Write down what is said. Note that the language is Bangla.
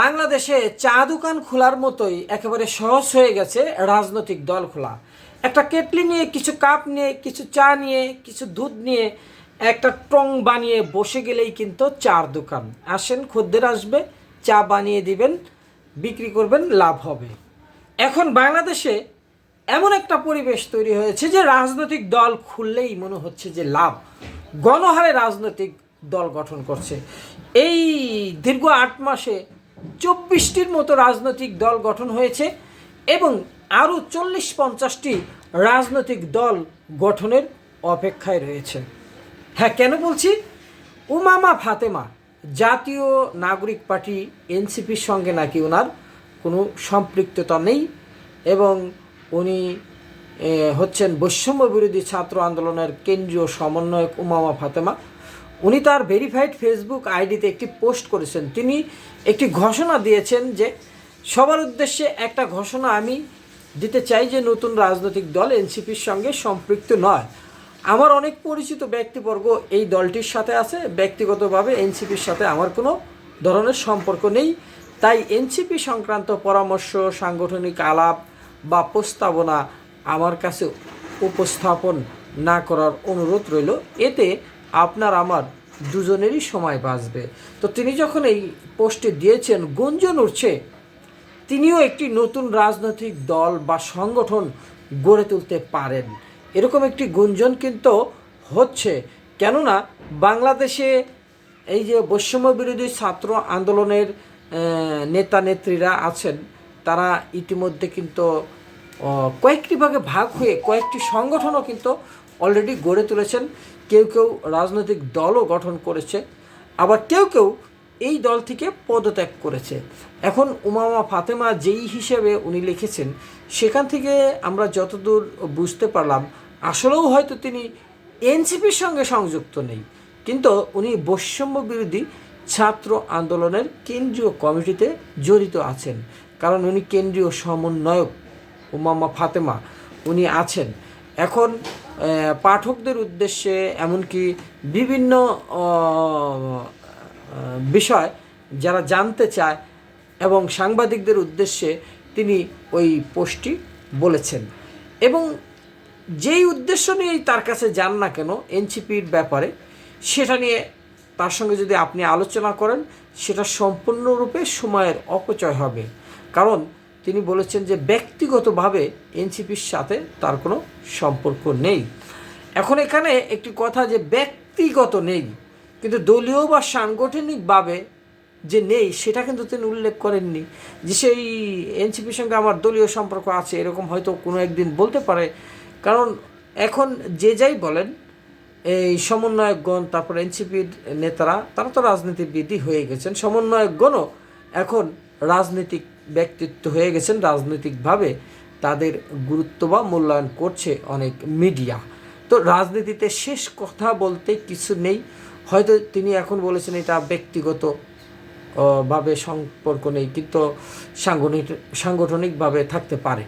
বাংলাদেশে চা দোকান খোলার মতোই একেবারে সহজ হয়ে গেছে রাজনৈতিক দল খোলা। একটা কেটলি নিয়ে, কিছু কাপ নিয়ে, কিছু চা নিয়ে, কিছু দুধ নিয়ে, একটা টং বানিয়ে বসে গেলেই কিন্তু চার দোকান। আসেন, খদ্দের আসবে, চা বানিয়ে দিবেন, বিক্রি করবেন, লাভ হবে। এখন বাংলাদেশে এমন একটা পরিবেশ তৈরি হয়েছে যে রাজনৈতিক দল খুললেই মনে হচ্ছে যে লাভ। গণহারে রাজনৈতিক দল গঠন করছে। এই দীর্ঘ আট মাসে চব্বিশটির মতো রাজনৈতিক দল গঠন হয়েছে এবং আরও চল্লিশ পঞ্চাশটি রাজনৈতিক দল গঠনের অপেক্ষায় রয়েছে। হ্যাঁ কেন বলছি? উমামা ফাতেমা জাতীয় নাগরিক পার্টি এনসিপির সঙ্গে নাকি ওনার কোনো সম্পৃক্ততা নেই এবং উনি হচ্ছেন বৈষম্য বিরোধী ছাত্র আন্দোলনের কেন্দ্রীয় সমন্বয়ক উমামা ফাতেমা। উনি তার ভেরিফাইড ফেসবুক আইডিতে একটি পোস্ট করেছেন। তিনি একটি ঘোষণা দিয়েছেন যে, সবার উদ্দেশ্যে একটা ঘোষণা আমি দিতে চাই যে, নতুন রাজনৈতিক দল এনসিপির সঙ্গে সম্পৃক্ত নয়। আমার অনেক পরিচিত ব্যক্তিবর্গ এই দলটির সাথে আছে। ব্যক্তিগতভাবে এনসিপির সাথে আমার কোনো ধরনের সম্পর্ক নেই। তাই এনসিপি সংক্রান্ত পরামর্শ, সাংগঠনিক আলাপ বা প্রস্তাবনা আমার কাছে উপস্থাপন না করার অনুরোধ রইল। এতে আপনার আমার দুজনেরই সময় বাঁচবে। তো তিনি যখন এই পোস্টে দিয়েছেন, গুঞ্জন উঠছে, তিনিও একটি নতুন রাজনৈতিক দল বা সংগঠন গড়ে তুলতে পারেন। এরকম একটি গুঞ্জন কিন্তু হচ্ছে। কেননা, বাংলাদেশে এই যে বৈষম্য বিরোধী ছাত্র আন্দোলনের নেতা নেত্রীরা আছেন, তারা ইতিমধ্যে কিন্তু কয়েকটি ভাগে ভাগ হয়ে কয়েকটি সংগঠনও কিন্তু অলরেডি গড়ে তুলেছেন। কেউ কেউ রাজনৈতিক দলও গঠন করেছে। আবার কেউ কেউ এই দল থেকে পদত্যাগ করেছে। এখন উমামা ফাতেমা যেই হিসেবে উনি লিখেছেন, সেখান থেকে আমরা যতদূর বুঝতে পারলাম, আসলেও হয়তো তিনি এনসিপির সঙ্গে সংযুক্ত নেই। কিন্তু উনি বৈষম্য বিরোধী ছাত্র আন্দোলনের কেন্দ্রীয় কমিটিতে জড়িত আছেন। কারণ উনি কেন্দ্রীয় সমন্বয়ক উমামা ফাতেমা। উনি আছেন। এখন পাঠকদের উদ্দেশ্যে এমনকি বিভিন্ন বিষয় যারা জানতে চায় এবং সাংবাদিকদের উদ্দেশ্যে তিনি ওই পোস্টটি বলেছেন। এবং যেই উদ্দেশ্য নিয়েই তার কাছে যান না কেন এনসিপির ব্যাপারে, সেটা নিয়ে তার সঙ্গে যদি আপনি আলোচনা করেন, সেটা সম্পূর্ণরূপে সময়ের অপচয় হবে। কারণ তিনি বলেছেন যে ব্যক্তিগতভাবে এনসিপির সাথে তার কোনো সম্পর্ক নেই। এখন এখানে একটি কথা যে ব্যক্তিগত নেই, কিন্তু দলীয় বা সাংগঠনিকভাবে যে নেই, সেটা কিন্তু তিনি উল্লেখ করেননি। যে সেই এনসিপির সঙ্গে আমার দলীয় সম্পর্ক আছে, এরকম হয়তো কোনো একদিন বলতে পারে। কারণ এখন যে যাই বলেন, এই সমন্বয়কগণ, তারপর এনসিপির নেতারা, তারা তো রাজনীতিবিদই হয়ে গেছেন। সমন্বয়কগণও এখন রাজনৈতিক ব্যক্তিত্ব হয়ে গেছেন রাজনৈতিকভাবে। তাদের গুরুত্ব বা মূল্যায়ন করছে অনেক মিডিয়া। তো রাজনীতিতে শেষ কথা বলতে কিছু নেই। হয়তো তিনি এখন বলেছেন এটা ব্যক্তিগত ভাবে সম্পর্ক নেই, কিন্তু সাংগঠনিক, সাংগঠনিকভাবে থাকতে পারে।